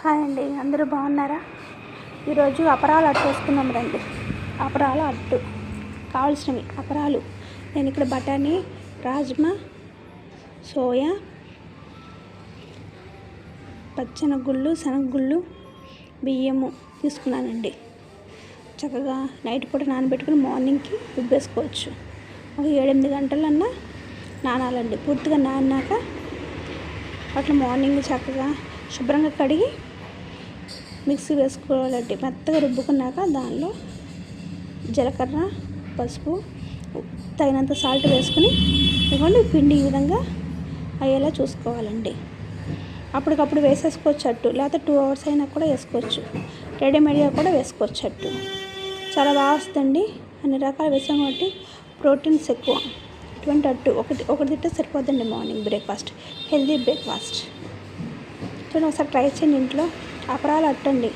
Hi అండి అందరూ బాగున్నారా? ఈరోజు అపరాలు అట్టు వేసుకున్నాం రండి. అపరాల అట్టు కావాల్సినవి అపరాలు. నేను ఇక్కడ బఠానీ రాజ్మా సోయా పచ్చనగుళ్ళు శనగగుళ్ళు బియ్యము తీసుకున్నానండి. చక్కగా నైట్ పూట నానబెట్టుకుని మార్నింగ్కి ఉబ్బేసుకోవచ్చు ఒక ఏడెనిమిది గంటలన్నా నానాలండి. పూర్తిగా నానాక అట్లా మార్నింగ్ చక్కగా శుభ్రంగా కడిగి మిక్సీ వేసుకోవాలండి మెత్తగా రుబ్బుకున్నాక దానిలో జీలకర్ర పసుపు తగినంత సాల్ట్ వేసుకుని ఇవ్వండి. పిండి ఈ విధంగా అయ్యేలా చూసుకోవాలండి. అప్పటికప్పుడు వేసేసుకోవచ్చు అట్టు లేకపోతే టూ అవర్స్ అయినా కూడా వేసుకోవచ్చు. రెడీమేడ్గా కూడా వేసుకోవచ్చు అట్టు. చాలా బాగా వస్తుందండి. అన్ని రకాలు వేసాం కాబట్టి ప్రోటీన్స్ ఎక్కువ. ఇటువంటి అట్టు ఒకటి ఒకటి తింటే సరిపోద్దండి మార్నింగ్ బ్రేక్ఫాస్ట్ హెల్దీ బ్రేక్ఫాస్ట్. చూడండి ఒకసారి ట్రై చేయండి ఇంట్లో. అపరాలు అట్టండి.